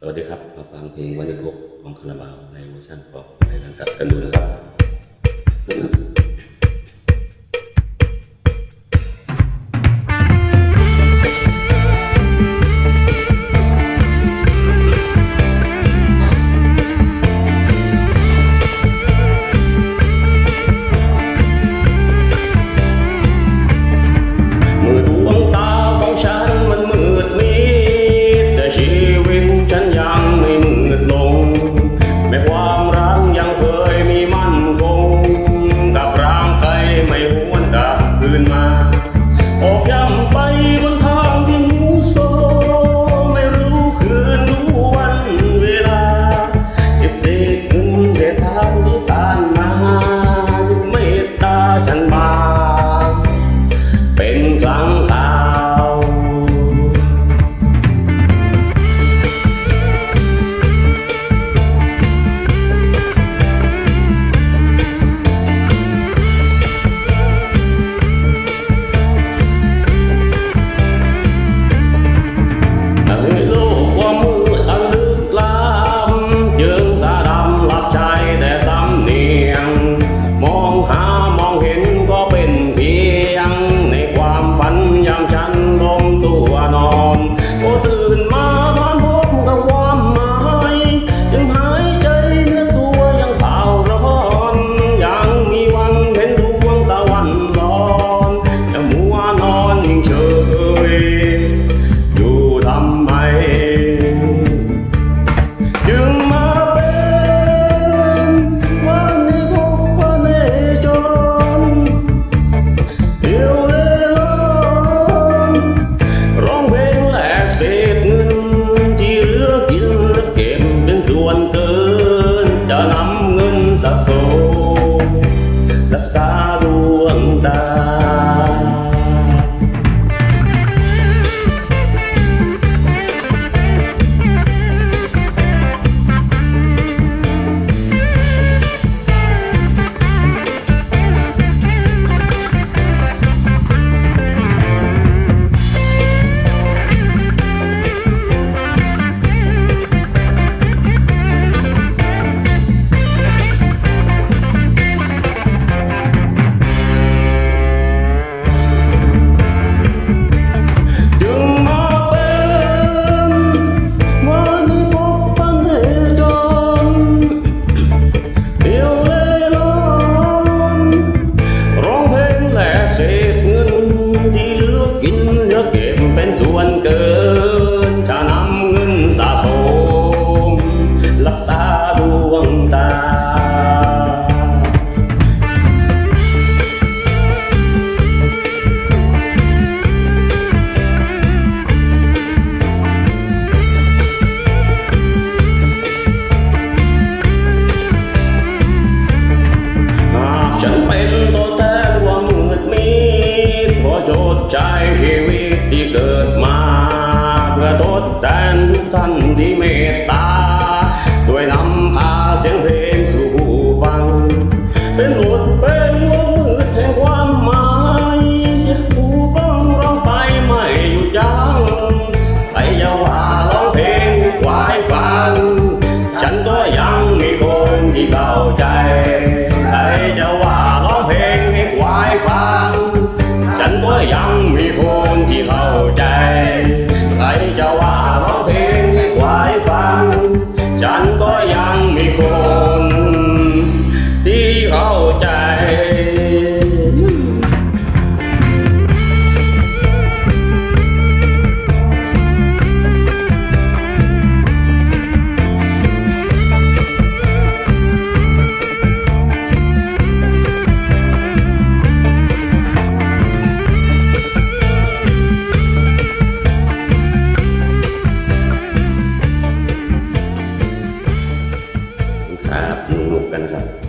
สวัสดีครับ มาฟังเพลงวันนี้พวกของคาราบาวในเวอร์ชันขอกในทางกัดกันดูนะครับ ฉันเป็นตัวแทนว่ามมืดมิดขอจดใจชีวิตที่เกิดมา เพื่อทดแทนทุกท่านที่เมต 干敢再